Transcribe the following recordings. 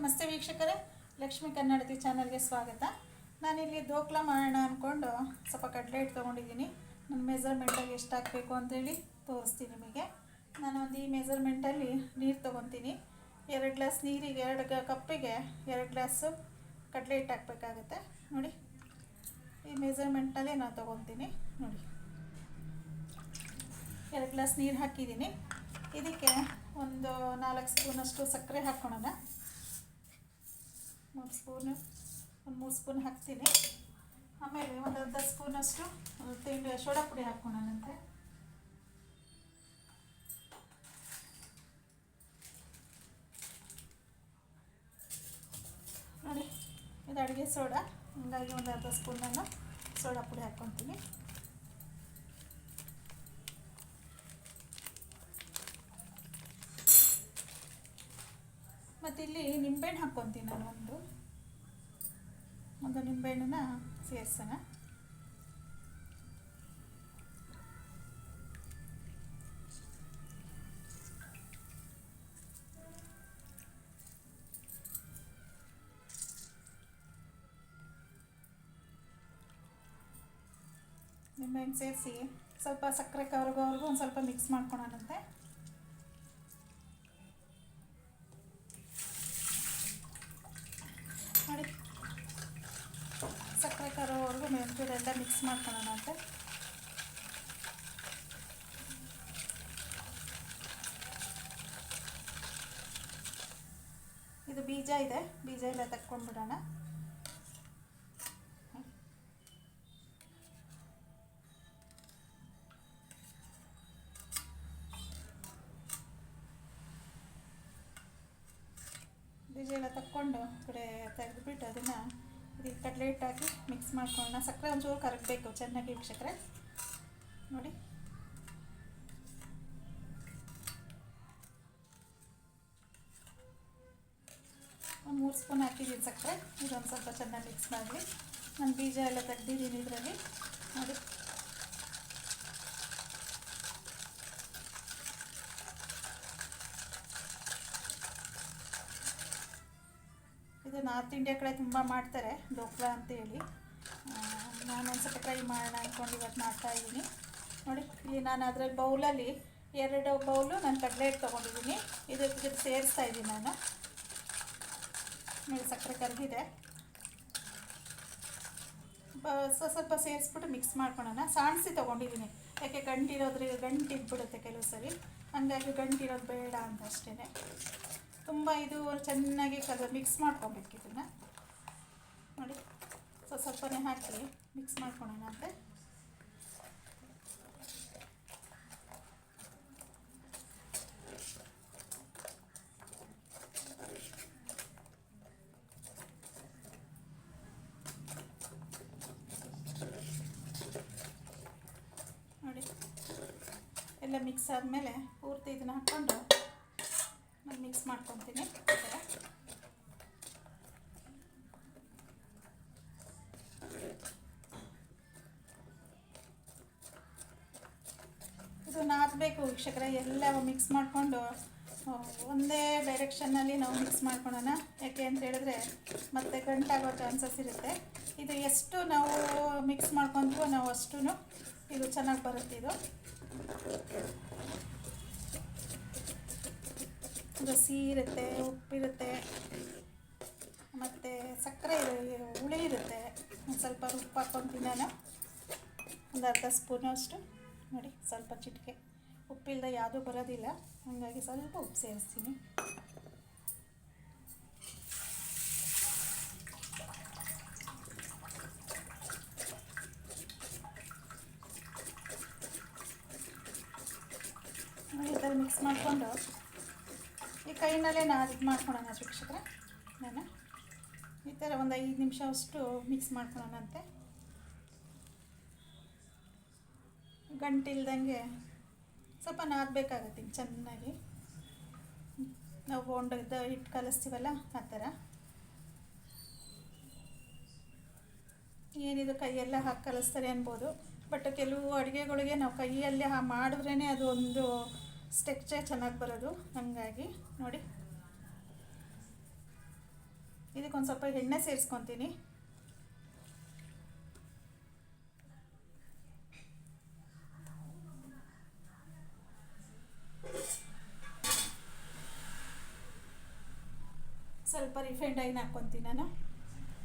ನಮಸ್ತೆ ವೀಕ್ಷಕರೇ, ಲಕ್ಷ್ಮಿ ಕನ್ನಡತಿ ಚಾನಲ್ಗೆ ಸ್ವಾಗತ. ನಾನಿಲ್ಲಿ ದೋಕ್ಲ ಮಾಡೋಣ ಅಂದ್ಕೊಂಡು ಸ್ವಲ್ಪ ಕಡಲೆ ಹಿಟ್ಟು ತೊಗೊಂಡಿದ್ದೀನಿ. ನನ್ನ ಮೆಜರ್ಮೆಂಟಾಗಿ ಎಷ್ಟು ಹಾಕಬೇಕು ಅಂತೇಳಿ ತೋರಿಸ್ತೀನಿ ನಿಮಗೆ. ನಾನು ಒಂದು ಈ ಮೆಜರ್ಮೆಂಟಲ್ಲಿ ನೀರು ತೊಗೊತೀನಿ. ಎರಡು ಗ್ಲಾಸ್ ನೀರಿಗೆ, ಎರಡು ಕಪ್ಪಿಗೆ ಎರಡು ಗ್ಲಾಸು ಕಡಲೆ ಹಿಟ್ಟು ಹಾಕಬೇಕಾಗುತ್ತೆ. ನೋಡಿ, ಈ ಮೆಜರ್ಮೆಂಟಲ್ಲೇ ನಾನು ತೊಗೊತೀನಿ. ನೋಡಿ, ಎರಡು ಗ್ಲಾಸ್ ನೀರು ಹಾಕಿದ್ದೀನಿ. ಇದಕ್ಕೆ ಒಂದು ನಾಲ್ಕು ಸ್ಪೂನಷ್ಟು ಸಕ್ಕರೆ ಹಾಕ್ಕೊಳೋಣ. ಮೂರು ಸ್ಪೂನು ಒಂದು ಮೂರು ಸ್ಪೂನ್ ಹಾಕ್ತೀನಿ. ಆಮೇಲೆ ಒಂದು ಅರ್ಧ ಸ್ಪೂನಷ್ಟು ತಿಂಡಿ ಸೋಡಾ ಪುಡಿ ಹಾಕ್ಕೊಳೋಣಂತೆ ನೋಡಿ, ಇದು ಅಡುಗೆ ಸೋಡಾ ಹಂಗಾಗಿ ಒಂದು ಅರ್ಧ ಸ್ಪೂನನ್ನು ಸೋಡಾ ಪುಡಿ ಹಾಕ್ಕೊತೀನಿ ಮತ್ತು ಇಲ್ಲಿ ನಿಂಬೆಹಣ್ಣು ಹಾಕ್ಕೊತೀನಿ ನಾನು ಒಂದು. ಒಂದು ನಿಂಬೆಹಣ್ಣನ್ನ ಸೇರಿಸೋಣ. ನಿಂಬೆಹಣ್ಣು ಸೇರಿಸಿ ಸ್ವಲ್ಪ ಸಕ್ಕರೆ ಕವರ್ಗೋವರೆಗೂ ಒಂದು ಸ್ವಲ್ಪ ಮಿಕ್ಸ್ ಮಾಡ್ಕೊಳೋಣಂತೆ ನೋಡಿ ಸಕ್ಕರೆ ಕರೋವರೆಗೂ ಮೆಂತ್ಯದೆಲ್ಲ ಮಿಕ್ಸ್ ಮಾಡ್ಕೊಳ್ಳೋಣ ಅಂತ ಇದು ಬೀಜ ಇದೆ, ಬೀಜ ಎಲ್ಲ ತಕ್ಕೊಂಡ್ಬಿಡೋಣ. ಬೀಜ ಎಲ್ಲ ತಕ್ಕೊಂಡು ಕಡೆ ತೆಗೆದುಬಿಟ್ಟು ಅದನ್ನು ಕಡಲೆ ಹಿಟ್ಟು ಹಾಕಿ ಮಿಕ್ಸ್ ಮಾಡ್ಕೊಳ್ಳೋಣ. ಸಕ್ಕರೆ ಒಂಚೂರು ಕರಗಬೇಕು, ಚೆನ್ನಾಗಿ ವೀಕ್ಷಕರೆ. ನೋಡಿ. ಒಂದು ಮೂರು ಸ್ಪೂನ್ ಹಾಕಿದ್ದೀನಿ ಸಕ್ಕರೆ. ಇದೊಂದು ಸ್ವಲ್ಪ ಚೆನ್ನಾಗಿ ಮಿಕ್ಸ್ ಮಾಡಲಿ. ನಾನು ಬೀಜ ಎಲ್ಲ ತೆಗ್ದಿದ್ದೀನಿ ಇದರಲ್ಲಿ. ನೋಡಿ. ನಾರ್ತ್ ಇಂಡಿಯಾ ಕಡೆ ತುಂಬ ಮಾಡ್ತಾರೆ ಡೋಕ್ಲಾ ಅಂತೇಳಿ. ನಾನು ಸ್ವಲ್ಪ ಟ್ರೈ ಮಾಡೋಣ ಅಂದ್ಕೊಂಡು ಇವತ್ತು ಮಾಡ್ತಾ ಇದ್ದೀನಿ. ನೋಡಿ ಇಲ್ಲಿ ನಾನು ಅದರಲ್ಲಿ ಬೌಲಲ್ಲಿ ಎರಡು ಬೌಲು ನಾನು ಕಡಲೆ ಹಿಟ್ಟು ತೊಗೊಂಡಿದ್ದೀನಿ. ಇದ್ರ ಜೊತೆ ಸೇರಿಸ್ತಾ ಇದ್ದೀನಿ ನಾನು. ಮೇಲೆ ಸಕ್ಕರೆ ಕರಗಿದೆ ಸ್ವಲ್ಪ ಸೇರಿಸ್ಬಿಟ್ಟು ಮಿಕ್ಸ್ ಮಾಡ್ಕೊಳೋಣ. ಸಾಣಿಸಿ ತೊಗೊಂಡಿದ್ದೀನಿ. ಯಾಕೆ ಗಂಟಿರೋದ್ರಿಗೆ ಗಂಟು ಇದ್ಬಿಡುತ್ತೆ ಕೆಲವು ಸರಿ. ಹಂಗಾಗಿ ಗಂಟಿರೋದು ಬೇಡ ಅಂತ ಅಷ್ಟೇ ತುಂಬ ಇದು ಚೆನ್ನಾಗಿ ಕಲ ಮಿಕ್ಸ್ ಮಾಡ್ಕೊಬೇಕು ಇದನ್ನು. ನೋಡಿ ಸ್ವಲ್ಪ ಸ್ವಲ್ಪನೇ ಹಾಕಿ ಮಿಕ್ಸ್ ಮಾಡ್ಕೊಳ್ಳೋಣ ಅಂತೆ. ನೋಡಿ, ಎಲ್ಲ ಮಿಕ್ಸ್ ಆದಮೇಲೆ ಪೂರ್ತಿ ಇದನ್ನ ಹಾಕ್ಕೊಂಡು ಮಿಕ್ಸ್ ಮಾಡ್ಕೊತೀನಿ. ಇದು ನಾದಬೇಕು ವೀಕ್ಷಕರ ಎಲ್ಲ ಮಿಕ್ಸ್ ಮಾಡಿಕೊಂಡು ಒಂದೇ ಡೈರೆಕ್ಷನ್ನಲ್ಲಿ ನಾವು ಮಿಕ್ಸ್ ಮಾಡ್ಕೊಳ್ಳೋಣ ಯಾಕೆ ಅಂತ ಹೇಳಿದ್ರೆ, ಮತ್ತೆ ಗಂಟಾಗೋ ಚಾನ್ಸಸ್ ಇರುತ್ತೆ. ಇದು ಎಷ್ಟು ನಾವು ಮಿಕ್ಸ್ ಮಾಡ್ಕೊಂತೀವೋ ನಾವು ಅಷ್ಟು ಇದು ಚೆನ್ನಾಗಿ ಬರುತ್ತೆ ಇದು. ಸಿಹಿ ಇರುತ್ತೆ ಉಪ್ಪಿರುತ್ತೆ, ಮತ್ತು ಸಕ್ಕರೆ ಹುಳಿ ಇರುತ್ತೆ. ಒಂದು ಸ್ವಲ್ಪ ಉಪ್ಪು ಹಾಕ್ಕೊಂಡು ತಿನ್ನೋಣ. ಒಂದು ಅರ್ಧ ಸ್ಪೂನು ಅಷ್ಟು. ನೋಡಿ, ಸ್ವಲ್ಪ ಚಿಟಿಕೆ. ಉಪ್ಪಿಲ್ಲದೆ ಯಾವುದೂ ಬರೋದಿಲ್ಲ. ಹಾಗಾಗಿ ಸ್ವಲ್ಪ ಉಪ್ಪು ಸೇರಿಸ್ತೀನಿ ನೋಡಿ ಈ ಥರ ಮಿಕ್ಸ್ ಮಾಡಿಕೊಂಡು ಕೈನಲ್ಲೇ ನಾನು ಇದು ಮಾಡ್ಕೊಳ್ಳೋಣ ವೀಕ್ಷಕರೇ ನಾನು ಈ ಥರ ಒಂದು ಐದು ನಿಮಿಷ ಅಷ್ಟು ಮಿಕ್ಸ್ ಮಾಡ್ಕೊಳ್ಳೋಣಂತೆ ಗಂಟಿಲ್ದಂಗೆ ಸ್ವಲ್ಪ ನಾದಬೇಕಾಗತ್ತೆ ಚೆನ್ನಾಗಿ. ನಾವು ಬೋಂಡದ ಹಿಟ್ಟು ಕಲಿಸ್ತೀವಲ್ಲ ಆ ಥರ. ಏನಿದು ಕೈಯೆಲ್ಲ ಹಾಕಿ ಕಲಿಸ್ತಾರೆ ಅನ್ಬೋದು. ಬಟ್ ಕೆಲವು ಅಡುಗೆಗಳಿಗೆ ನಾವು ಕೈಯಲ್ಲೇ ಮಾಡಿದ್ರೇ ಅದು ಒಂದು ಸ್ಟೆಕ್ಚರ್ ಚೆನ್ನಾಗಿ ಬರೋದು, ಹಾಗಾಗಿ ನೋಡಿ. ಇದಕ್ಕೊಂದು ಸ್ವಲ್ಪ ಎಣ್ಣೆ ಸೇರಿಸ್ಕೊತೀನಿ. ಸ್ವಲ್ಪ ರಿಫೈಂಡ್ ಆಯಿಲ್ ಹಾಕ್ಕೊತೀನಿ ನಾನು.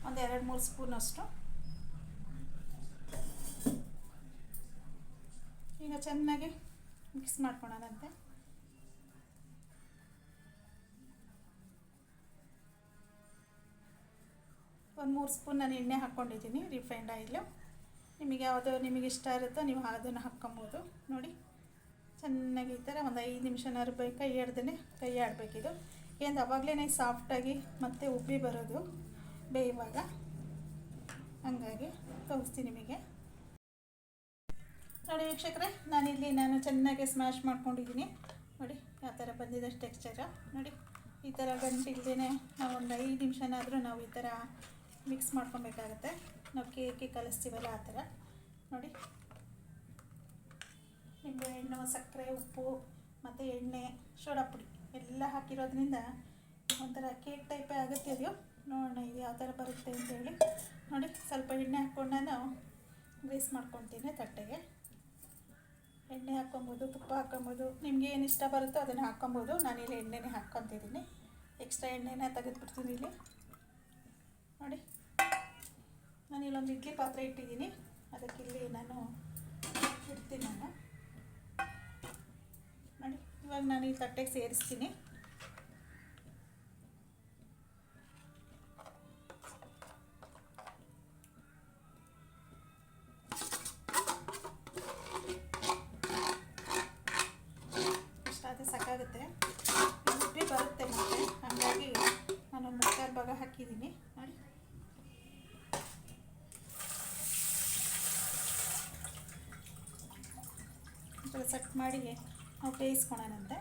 ಒಂದು ಎರಡು ಮೂರು ಸ್ಪೂನ್ ಅಷ್ಟು. ಈಗ ಚೆನ್ನಾಗಿ ಮಿಕ್ಸ್ ಮಾಡ್ಕೊಳೋದಂತೆ. ಒಂದು ಮೂರು ಸ್ಪೂನ್ ನಾನು ಎಣ್ಣೆ ಹಾಕ್ಕೊಂಡಿದ್ದೀನಿ ರಿಫೈಂಡ್ ಆಯಿಲು ನಿಮಗೆ ಯಾವುದು ನಿಮಗೆ ಇಷ್ಟ ಇರುತ್ತೋ ನೀವು ಅದನ್ನು ಹಾಕ್ಕೊಬೋದು. ನೋಡಿ, ಚೆನ್ನಾಗಿ ಈ ಥರ ಒಂದು ಐದು ನಿಮಿಷನಾದ್ರು ಬೈ ಕೈ ಹಿಡ್ದೇ ಕೈ ಆಡಬೇಕಿದು ಏನು ಅವಾಗಲೇ ಸಾಫ್ಟಾಗಿ ಮತ್ತೆ ಉಬ್ಬಿ ಬರೋದು ಬೇಯುವಾಗ. ಹಂಗಾಗಿ ತೋರಿಸ್ತೀನಿ ನಿಮಗೆ. ನೋಡಿ ವೀಕ್ಷಕರೇ, ನಾನಿಲ್ಲಿ ನಾನು ಚೆನ್ನಾಗಿ ಸ್ಮ್ಯಾಶ್ ಮಾಡ್ಕೊಂಡಿದ್ದೀನಿ. ನೋಡಿ ಯಾವ ಥರ ಬಂದಿದೆ ಟೆಕ್ಸ್ಚರ ನೋಡಿ, ಈ ಥರ ಗಂಟಿಲ್ದೇ ನಾವು ಒಂದು ಐದು ನಿಮಿಷನಾದರೂ ನಾವು ಈ ಥರ ಮಿಕ್ಸ್ ಮಾಡ್ಕೊಬೇಕಾಗತ್ತೆ. ನಾವು ಕೇಕಿ ಕಲಿಸ್ತೀವಲ್ಲ ಆ ಥರ. ನೋಡಿ, ನಿಂಬೆ ಹಣ್ಣು, ಸಕ್ಕರೆ, ಉಪ್ಪು, ಮತ್ತು ಎಣ್ಣೆ, ಸೋಡಾ ಪುಡಿ ಎಲ್ಲ ಹಾಕಿರೋದ್ರಿಂದ ಒಂಥರ ಕೇಕ್ ಟೈಪೇ ಆಗುತ್ತೆ ಅದು. ನೋಡೋಣ ಇದು ಯಾವ ಥರ ಬರುತ್ತೆ ಅಂತೇಳಿ. ನೋಡಿ, ಸ್ವಲ್ಪ ಎಣ್ಣೆ ಹಾಕ್ಕೊಂಡು ನಾನು ಗ್ರೀಸ್ ಮಾಡ್ಕೊತೀನಿ ತಟ್ಟೆಗೆ. ಎಣ್ಣೆ ಹಾಕ್ಕೊಬೋದು, ತುಪ್ಪ ಹಾಕ್ಕೊಬೋದು, ನಿಮಗೆ ಏನು ಇಷ್ಟ ಬರುತ್ತೋ ಅದನ್ನು ಹಾಕ್ಕೊಬೋದು. ನಾನಿಲ್ಲಿ ಎಣ್ಣೆನೇ ಹಾಕ್ಕೊತಿದ್ದೀನಿ. ಎಕ್ಸ್ಟ್ರಾ ಎಣ್ಣೆನ ತೆಗೆದುಬಿಡ್ತೀನಿ ಇಲ್ಲಿ. ನೋಡಿ. ನಾನು ಇಲ್ಲೊಂದು ಇಡ್ಲಿ ಪಾತ್ರೆ ಇಟ್ಟಿದ್ದೀನಿ. ಅದಕ್ಕೆ ಇಲ್ಲಿ ನಾನು ಇಡ್ತೀನಿ ನಾನು. ನೋಡಿ, ಇವಾಗ ನಾನು ಈ ತಟ್ಟೆಗೆ ಸೇರಿಸ್ತೀನಿ ಇಷ್ಟಾದರೆ ಸಾಕಾಗುತ್ತೆ ಉಪ್ಪಿ ಬರುತ್ತೆ ಮತ್ತೆ ಹಾಗಾಗಿ ನಾನು ಮುಕ್ಕಾಲು ಭಾಗ ಹಾಕಿದ್ದೀನಿ ನೋಡಿ ಒಂಚೂರು ಸೆಟ್ ಮಾಡಿ ನಾವು ಬೇಯಿಸ್ಕೊಳೋಣಂತೆ.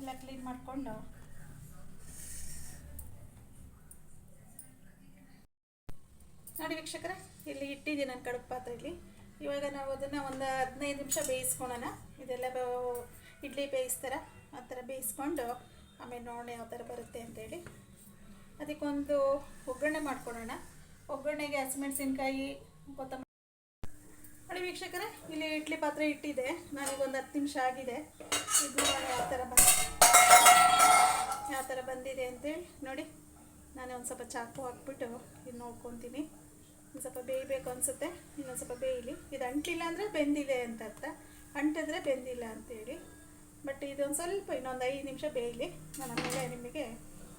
ಎಲ್ಲ ಕ್ಲೀನ್ ಮಾಡಿಕೊಂಡು. ನೋಡಿ ವೀಕ್ಷಕರೇ, ಇಲ್ಲಿ ಇಟ್ಟಿದ್ದೀನಿ ನಾನು ಕಡುಬು ಪಾತ್ರೆಯಲ್ಲಿ ಇವಾಗ ನಾವು ಅದನ್ನು ಒಂದು ಹದಿನೈದು ನಿಮಿಷ ಬೇಯಿಸ್ಕೊಳೋಣ. ಇದೆಲ್ಲ ಇಡ್ಲಿ ಬೇಯಿಸ್ತಾರ, ಆ ಥರ ಬೇಯಿಸ್ಕೊಂಡು ಆಮೇಲೆ ನೋಡೋಣ ಯಾವ ಥರ ಬರುತ್ತೆ ಅಂತೇಳಿ. ಅದಕ್ಕೊಂದು ಒಗ್ಗರಣೆ ಮಾಡ್ಕೊಳ್ಳೋಣ. ಒಗ್ಗರಣೆಗೆ ಹಸಿಮೆಣಸಿನ್ಕಾಯಿ, ಕೊತ್ತಂಬರಿ. ನೋಡಿ ವೀಕ್ಷಕರೇ, ಇಲ್ಲಿ ಇಡ್ಲಿ ಪಾತ್ರೆ ಇಟ್ಟಿದೆ. ನನಗೆ ಒಂದು ಹತ್ತು ನಿಮಿಷ ಆಗಿದೆ. ಇದು ಯಾವ ಥರ ಬಂದ, ಯಾವ ಥರ ಬಂದಿದೆ ಅಂತೇಳಿ. ನೋಡಿ, ನಾನು ಒಂದು ಸ್ವಲ್ಪ ಚಾಕು ಹಾಕ್ಬಿಟ್ಟು ಇದು ನೋಡ್ಕೊತೀನಿ. ಒಂದು ಸ್ವಲ್ಪ ಬೇಯಬೇಕು ಅನಿಸುತ್ತೆ. ಇನ್ನೊಂದು ಸ್ವಲ್ಪ ಬೇಯಲಿ. ಇದು ಅಂಟಿಲ್ಲ ಅಂದರೆ ಬೆಂದಿದೆ ಅಂತ ಅರ್ಥ. ಅಂಟಿದ್ರೆ ಬೆಂದಿಲ್ಲ ಅಂತೇಳಿ. ಬಟ್ ಇದೊಂದು ಸ್ವಲ್ಪ ಇನ್ನೊಂದು ಐದು ನಿಮಿಷ ಬೇಯಲಿ. ನಾನು ಆಮೇಲೆ ನಿಮಗೆ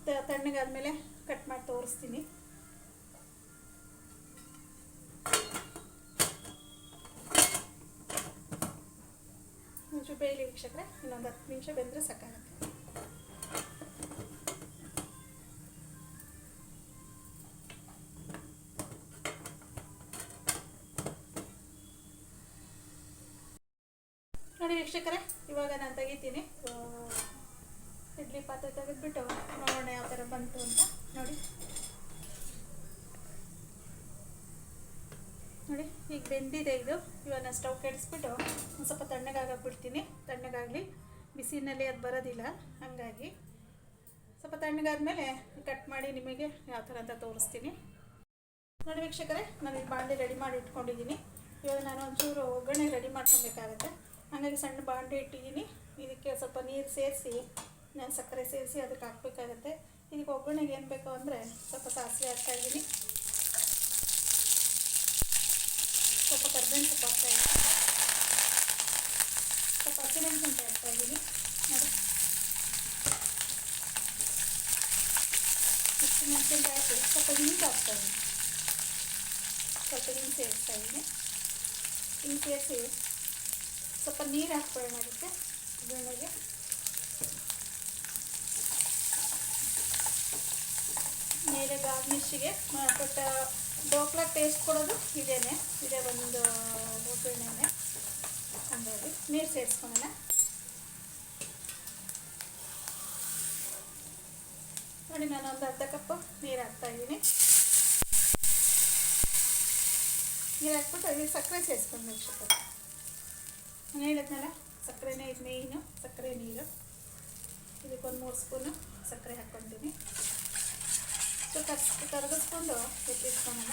ತಣ್ಣಗಾದ ತಣ್ಣಗಾದ್ಮೇಲೆ ಕಟ್ ಮಾಡಿ ತೋರಿಸ್ತೀನಿ. ಒಂಚೂರು ಬೇಯಲಿ ವೀಕ್ಷಕರೇ. ಇನ್ನೊಂದು ಹತ್ತು ನಿಮಿಷ ಬೆಂದರೆ ಸಾಕಾಗುತ್ತೆ. ನೋಡಿ ವೀಕ್ಷಕರೇ, ಇವಾಗ ನಾನು ತೆಗಿತೀನಿ. ಇಡ್ಲಿ ಪಾತ್ರೆ ತೆಗೆದ್ಬಿಟ್ಟು ನೋಡೋಣ ಯಾವ ಥರ ಬಂತು ಅಂತ. ನೋಡಿ. ನೋಡಿ, ಈಗ ಬೆಂದಿದೆ ಇದು. ಇವಾಗ ನಾನು ಸ್ಟವ್ ಕೆಡಿಸ್ಬಿಟ್ಟು ಒಂದು ಸ್ವಲ್ಪ ತಣ್ಣಗಾಗಕ್ಕೆ ಬಿಡ್ತೀನಿ ತಣ್ಣಗಾಗಲಿ. ಬಿಸಿನಲ್ಲಿ ಅದು ಬರೋದಿಲ್ಲ, ಹಾಗಾಗಿ. ಸ್ವಲ್ಪ ತಣ್ಣಗಾದ್ಮೇಲೆ ಕಟ್ ಮಾಡಿ ನಿಮಗೆ ಯಾವ ಥರ ಅಂತ ತೋರಿಸ್ತೀನಿ. ನೋಡಿ ವೀಕ್ಷಕರೇ, ನಾನು ಈ ಬಾಂಡೆ ರೆಡಿ ಮಾಡಿ ಇಟ್ಕೊಂಡಿದ್ದೀನಿ. ಇವಾಗ ನಾನು ಒಂಚೂರು ಒಗ್ಗರಣೆ ರೆಡಿ ಮಾಡ್ಕೊಬೇಕಾಗತ್ತೆ. ಹಾಗಾಗಿ ಸಣ್ಣ ಬಾಂಡೆ ಇಟ್ಟಿದ್ದೀನಿ. ಇದಕ್ಕೆ ಸ್ವಲ್ಪ ನೀರು ಸೇರಿಸಿ ನಾನು ಸಕ್ಕರೆ ಸೇರಿಸಿ ಅದಕ್ಕೆ ಹಾಕಬೇಕಾಗತ್ತೆ. ಇದಕ್ಕೆ ಒಗ್ಗರಣೆಗೆ ಏನು ಬೇಕು ಅಂದರೆ ಸ್ವಲ್ಪ ಸಾಸಿವೆ ಹಾಕ್ತಾಯಿದ್ದೀನಿ ಸ್ವಲ್ಪ ಕರ್ಬೇವಿನ ಸೊಪ್ಪು ಹಾಕ್ತಾಯಿದ್ದೀನಿ ಸ್ವಲ್ಪ ಹಸಿಮೆಣಸಿನ್ಕಾಯಿ ಹಾಕ್ತಾಯಿದ್ದೀನಿ ನೋಡಿ. ಹಸಿಮೆಣಸಿನ್ಕಾಯಿ ಹಾಕಿ ಸ್ವಲ್ಪ ಹಿಂಗೆ ಹಾಕ್ತಾಯಿದ್ದೀನಿ ಸ್ವಲ್ಪ ಹಿಂಗೆ ಸೇರಿಸ್ತಾ ಇದ್ದೀನಿ. ಹಿಂಗೆ ಸೇರಿಸಿ ಸ್ವಲ್ಪ ನೀರು ಹಾಕ್ಕೊಳ್ಳೋಣ ಅದಕ್ಕೆ ಬೆಣ್ಣೆಗೆ ಮೇಲೆ ಗಾರ್ನಿಷ್ಗೆ ಬಟ್ ಡೋಕ್ಲ ಟೇಸ್ಟ್ ಕೊಡೋದು ಇದೇನೆ, ಇದೇ ಒಂದು ಒಗ್ಗರಣೆನೆ ಹಾಗಾಗಿ ನೀರು ಸೇರಿಸ್ಕೊಳ್ಳೋಣ. ನೋಡಿ, ನಾನು ಒಂದು ಅರ್ಧ ಕಪ್ ನೀರು ಹಾಕ್ತಾ ಇದ್ದೀನಿ. ನೀರು ಹಾಕ್ಬಿಟ್ಟು ಅದಕ್ಕೆ ಸಕ್ಕರೆ ಸೇರಿಸ್ಕೊಂಡು ವೀಕ್ಷಕರೇ ನಾನು ಹೇಳಿದ್ನಲ್ಲ? ಸಕ್ಕರೆನೇ ಇದು ಮೇಯ್ನು ಸಕ್ಕರೆ ನೀರು. ಇದಕ್ಕೊಂದು ಮೂರು ಸ್ಪೂನು ಸಕ್ಕರೆ ಹಾಕ್ಕೊತೀನಿ ಸೊ ಕರ್ಸ್ ಕರಗಿಸ್ಕೊಂಡು ಎತ್ತಿಟ್ಕೊಳ್ಳೋಣ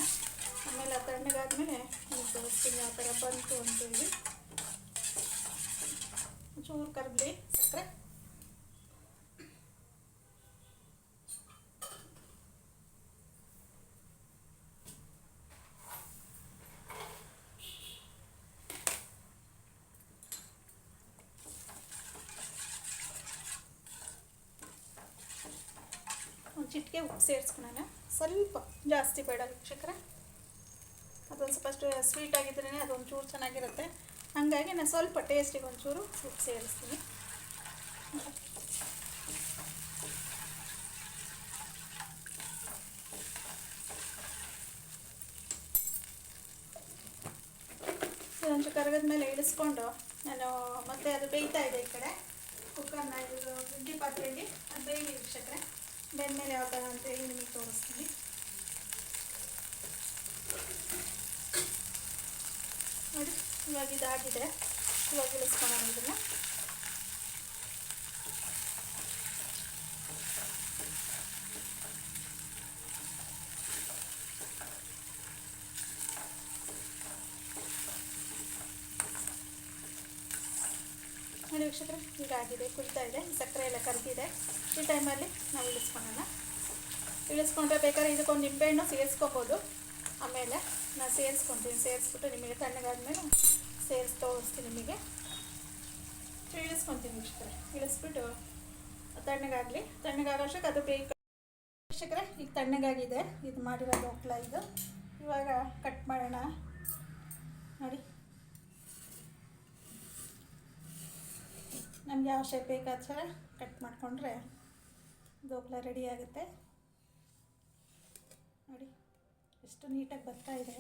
ಆಮೇಲೆ ಆ ತಣ್ಣಗಾದ್ಮೇಲೆ ನಿಮ್ಗೆ ತೋರಿಸ್ತೀನಿ ಯಾವ ಥರ ಬಂತು ಅಂತೇಳಿ ಚೂರು ಕರಗಲಿ ಸಕ್ಕರೆ. ಚಿಟಿಕೆ ಉಪ್ಪು ಸೇರಿಸ್ಕೊಳ್ಳೋಣ ಸ್ವಲ್ಪ ಜಾಸ್ತಿ ಬೇಡ ವೀಕ್ಷಕರ. ಅದೊಂದು ಸ್ವಲ್ಪ ಸ್ವೀಟ್ ಆಗಿದ್ರೇ ಅದೊಂದು ಚೂರು ಚೆನ್ನಾಗಿರುತ್ತೆ. ಹಾಗಾಗಿ ನಾನು ಸ್ವಲ್ಪ ಟೇಸ್ಟಿಗೆ ಒಂಚೂರು ಉಪ್ಪು ಸೇರಿಸ್ತೀನಿ. ಒಂಚೂರು ಕರಗದ ಮೇಲೆ ಇಳಿಸ್ಕೊಂಡು ನಾನು ಮತ್ತೆ ಅದು ಬೇಯ್ತಾ ಇದೆ ಈ ಕಡೆ ಕುಕ್ಕರ್ನ ಇದು ಇಡ್ಲಿ ಪಾತ್ರೆಯಲ್ಲಿ ಅದು ಬೇಯಲಿ ವೀಕ್ಷಕರೇ ಬೆಂದಮೇಲೆ ಯಾವ ಥರ ಅಂತೇಳಿ ನಿಮಗೆ ತೋರಿಸ್ತೀನಿ ನೋಡಿ, ಇವಾಗ ಇದಾಗಿದೆ. ಇವಾಗ ಇಳಿಸ್ಕೊಳ್ಳೋಣ ಇದನ್ನು. ನೋಡಿ ವೀಕ್ಷಕರೇ, ಈಗ ಆಗಿದೆ ಇದೆ, ಸಕ್ಕರೆ ಎಲ್ಲ ಕರಗಿದೆ ಈ ಟೈಮಲ್ಲಿ ನಾವು ಇಳಿಸ್ಕೊಳ್ಳೋಣ. ಇಳಿಸ್ಕೊಂಡ್ರೆ ಬೇಕಾದ್ರೆ ಇದಕ್ಕೊಂದು ನಿಂಬೆಹಣ್ಣು ಸೇರಿಸ್ಕೋಬೋದು. ಆಮೇಲೆ ನಾನು ಸೇರಿಸ್ಕೊತೀನಿ. ಸೇರಿಸ್ಬಿಟ್ಟು ನಿಮಗೆ ತಣ್ಣಗಾದ್ಮೇಲೆ ಸೇರಿಸಿ ತೋರಿಸ್ತೀನಿ ನಿಮಗೆ. ಇಳಿಸ್ಕೊತೀನಿ ವೀಕ್ಷಕರೇ. ಇಳಿಸ್ಬಿಟ್ಟು ತಣ್ಣಗಾಗಲಿ. ತಣ್ಣಗಾಗೋಷ್ಟಕ್ಕೆ ಅದು ಬೇಕು. ವೀಕ್ಷಕರೇ, ಈಗ ತಣ್ಣಗಾಗಿದೆ. ಇದು ಮಾಡಿರೋ ಹೋಗ್ಲ ಇದು. ಇವಾಗ ಕಟ್ ಮಾಡೋಣ. ನೋಡಿ. ನಮ್ಗೆ ಯಾವ ಶೇಪ್ ಬೇಕಾದ ಸರ ಕಟ್ ಮಾಡಿಕೊಂಡ್ರೆ ದೋಪ್ಲ ರೆಡಿ ಆಗುತ್ತೆ. ನೋಡಿ. ಎಷ್ಟು ನೀಟಾಗಿ ಬರ್ತಾ ಇದೆ.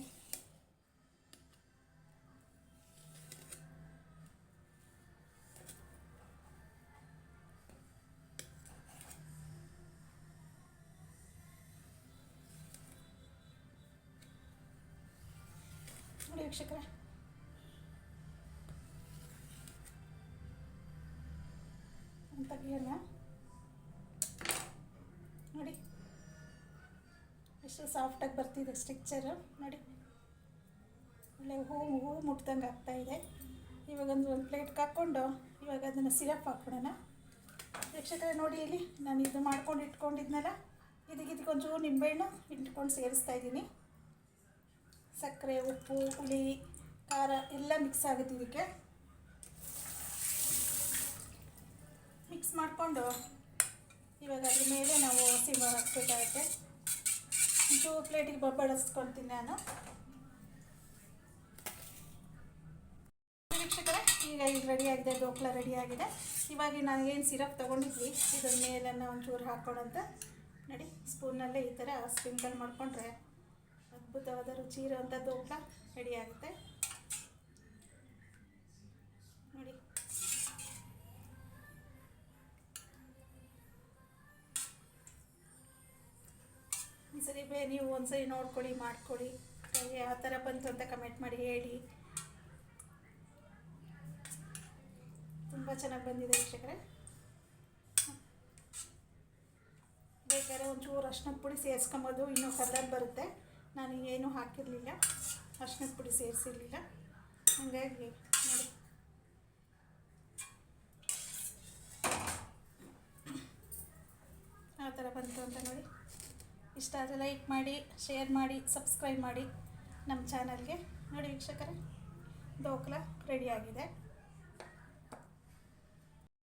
ನೋಡಿ ವೀಕ್ಷಕರೇ. ತೆಗಿಯೋಣ ನೋಡಿ ಎಷ್ಟು ಸಾಫ್ಟಾಗಿ ಬರ್ತಿದೆ ಸ್ಟಿಕ್ಚರು ನೋಡಿ. ಒಳ್ಳೆ ಹೂ ಹೂ ಮುಟ್ದಂಗೆ ಇದೆ. ಇವಾಗ ಒಂದು ಒಂದು ಪ್ಲೇಟ್ಗೆ ಹಾಕ್ಕೊಂಡು ಇವಾಗ ಅದನ್ನು ಸಿರಪ್ ಹಾಕ್ಬಿಡೋಣ. ವೀಕ್ಷಕರೇ, ನೋಡಿ ಇಲ್ಲಿ ನಾನು ಇದು ಮಾಡ್ಕೊಂಡು ಇಟ್ಕೊಂಡಿದ್ನಲ್ಲ? ಇದಕ್ಕೆ ಇದಕ್ಕೆ ಒಂಚೂರು ನಿಂಬೆಹಣ್ಣು ಇಟ್ಕೊಂಡು ಸೇರಿಸ್ತಾ ಇದ್ದೀನಿ. ಸಕ್ಕರೆ, ಉಪ್ಪು, ಹುಳಿ, ಖಾರ ಎಲ್ಲ ಮಿಕ್ಸ್ ಆಗುತ್ತೆ ಇದಕ್ಕೆ. ಮಿಕ್ಸ್ ಮಾಡಿಕೊಂಡು ಇವಾಗ ಅದ್ರ ಮೇಲೆ ನಾವು ಸಿಮ ಹಾಕ್ಬೇಕಾಗತ್ತೆ. ಒಂಚೂರು ಪ್ಲೇಟಿಗೆ ಬಬ್ಬಳಿಸ್ಕೊಳ್ತೀನಿ ನಾನು. ವೀಕ್ಷಕರೇ, ಈಗ ಇದು ರೆಡಿ ಆಗಿದೆ ಡೋಕ್ಲ ಆಗಿದೆ. ಇವಾಗ ನಾನು ಏನು ಸಿರಪ್ ತೊಗೊಂಡಿದ್ವಿ, ಇದ್ರ ಮೇಲನ್ನು ಒಂಚೂರು ಹಾಕ್ಕೊಳಂತ ನೋಡಿ ಸ್ಪೂನಲ್ಲೇ ಈ ಥರ ಸ್ಪ್ರಿಂಕಲ್ ಮಾಡಿಕೊಂಡ್ರೆ ಅದ್ಭುತವಾದ ರುಚಿ ಇರೋವಂಥ ಡೋಕ್ಲ ರೆಡಿ ಬೇ ನೀವು ಒಂದ್ಸರಿ ನೋಡ್ಕೊಳ್ಳಿ, ಮಾಡ್ಕೊಳ್ಳಿ. ಯಾವ ಥರ ಬಂತು ಅಂತ ಕಮೆಂಟ್ ಮಾಡಿ ಹೇಳಿ. ತುಂಬ ಚೆನ್ನಾಗಿ ಬಂದಿದೆ ವೀಕ್ಷಕರೇ. ಬೇಕಾದ್ರೆ ಒಂಚೂರು ಅರ್ಶಿನ ಪುಡಿ ಸೇರಿಸ್ಕೊಂಬೋದು, ಇನ್ನೂ ಕಲರ್ ಬರುತ್ತೆ. ನಾನು ಏನೂ ಹಾಕಿರಲಿಲ್ಲ. ಅರ್ಶಿನದ ಪುಡಿ ಸೇರಿಸಿರ್ಲಿಲ್ಲ. ಹಾಗಾಗಿ ನೋಡಿ. ಆ ಥರ ಬಂತು ಅಂತ ನೋಡಿ. ಇಷ್ಟ ಆದರೆ ಲೈಕ್ ಮಾಡಿ ಶೇರ್ ಮಾಡಿ ಸಬ್ಸ್ಕ್ರೈಬ್ ಮಾಡಿ ನಮ್ಮ ಚಾನಲ್ಗೆ ನೋಡಿ ವೀಕ್ಷಕರೇ ದೋಕ್ಲ ರೆಡಿಯಾಗಿದೆ